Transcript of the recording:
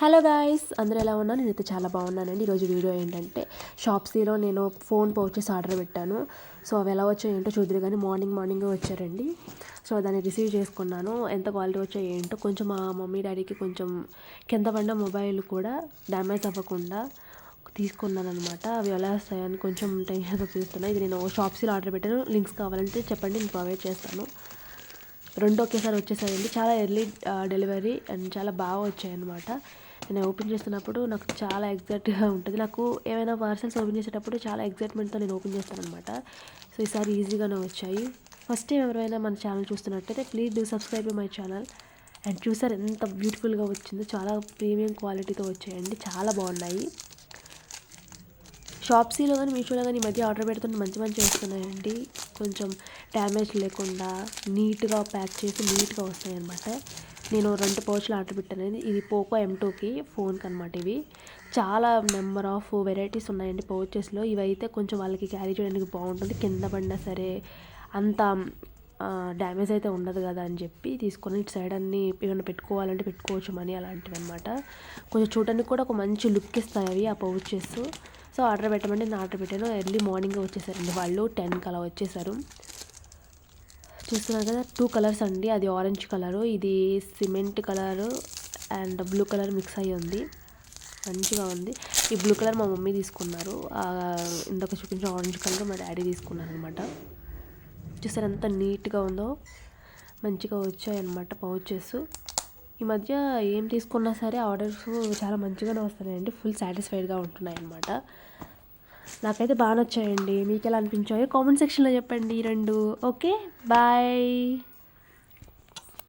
Hello guys అందరూ ఎలా ఉన్నా నేనైతే చాలా బాగున్నానండి. ఈరోజు వీడియో ఏంటంటే షాప్సీలో నేను ఫోన్ పౌచెస్ ఆర్డర్ పెట్టాను. సో అవి ఎలా వచ్చాయి ఏంటో చూద్దరు కానీ మార్నింగ్ మార్నింగ్ వచ్చారండి. సో దాన్ని రిసీవ్ చేసుకున్నాను. ఎంత క్వాలిటీ వచ్చాయి ఏంటో కొంచెం మా మమ్మీ డాడీకి కొంచెం కింద పడిన మొబైల్ కూడా డ్యామేజ్ అవ్వకుండా తీసుకున్నాను అనమాట అవి ఎలా వస్తాయని కొంచెం టెన్షన్తో చూస్తున్నాను ఇది నేను షాప్సీలో ఆర్డర్ పెట్టాను. లింక్స్ కావాలంటే చెప్పండి నేను ప్రొవైడ్ చేస్తాను. రెండు ఒకేసారి వచ్చేసాయండి. చాలా ఎర్లీ డెలివరీ అండ్ చాలా బాగా వచ్చాయి అనమాట నేను ఓపెన్ చేస్తున్నప్పుడు నాకు చాలా ఎగ్జైట్గా ఉంటుంది. నాకు ఏమైనా పార్సల్స్ ఓపెన్ చేసేటప్పుడు చాలా ఎగ్జైట్మెంట్తో నేను ఓపెన్ చేస్తాను అనమాట సో ఈసారి ఈజీగానే వచ్చాయి. ఫస్ట్ టైం ఎవరైనా మన ఛానల్ చూస్తున్నట్టయితే please do subscribe my channel. And చూసారు ఎంత బ్యూటిఫుల్గా వచ్చిందో. చాలా ప్రీమియం క్వాలిటీతో వచ్చాయండి. చాలా బాగున్నాయి. షాప్సీలో కానీ మీషోలో కానీ ఈ మధ్య ఆర్డర్ పెడుతుంటే మంచి మంచి వస్తున్నాయండి. కొంచెం డ్యామేజ్ లేకుండా నీట్గా ప్యాక్ చేసి నీట్గా వస్తాయన్నమాట. నేను రెండు పౌచ్లు ఆర్డర్ పెట్టాను. ఇది పోకో ఎం టూకి ఫోన్కి అనమాట ఇవి. చాలా నెంబర్ ఆఫ్ వెరైటీస్ ఉన్నాయండి పౌచెస్లో. ఇవైతే కొంచెం వాళ్ళకి క్యారీ చేయడానికి బాగుంటుంది. కింద పడినా సరే అంత డ్యామేజ్ అయితే ఉండదు కదా అని చెప్పి తీసుకొని ఇటు సైడ్ అన్ని ఏమైనా పెట్టుకోవాలంటే పెట్టుకోవచ్చు మనీ అలాంటివి అనమాట కొంచెం చూడడానికి కూడా ఒక మంచి లుక్ ఇస్తాయి అవి ఆ పౌచెస్. సో ఆర్డర్ పెట్టమంటే నేను ఆర్డర్ పెట్టాను. ఎర్లీ మార్నింగ్ వచ్చేసారండి వాళ్ళు. టెన్కి అలా వచ్చేసారు. చూస్తున్నారు కదా టూ కలర్స్ అండి. అది ఆరెంజ్ కలరు ఇది cement colour and blue colour mix అయ్యి ఉంది. మంచిగా ఉంది. ఈ బ్లూ కలర్ మా మమ్మీ తీసుకున్నారు. ఇందాక చూపించిన ఆరెంజ్ కలర్ మా డాడీ తీసుకున్నారు అనమాట చూసారు ఎంత నీట్గా ఉందో? మంచిగా వచ్చాయన్నమాట పౌచెస్. ఈ మధ్య ఏం తీసుకున్నా సరే ఆర్డర్స్ చాలా మంచిగానే వస్తున్నాయండి ఫుల్ సాటిస్ఫైడ్గా ఉంటున్నాయి అన్నమాట నాకైతే బాగా నచ్చాయండి. మీకు ఎలా అనిపించాయో కామెంట్ సెక్షన్లో చెప్పండి రెండు. Okay bye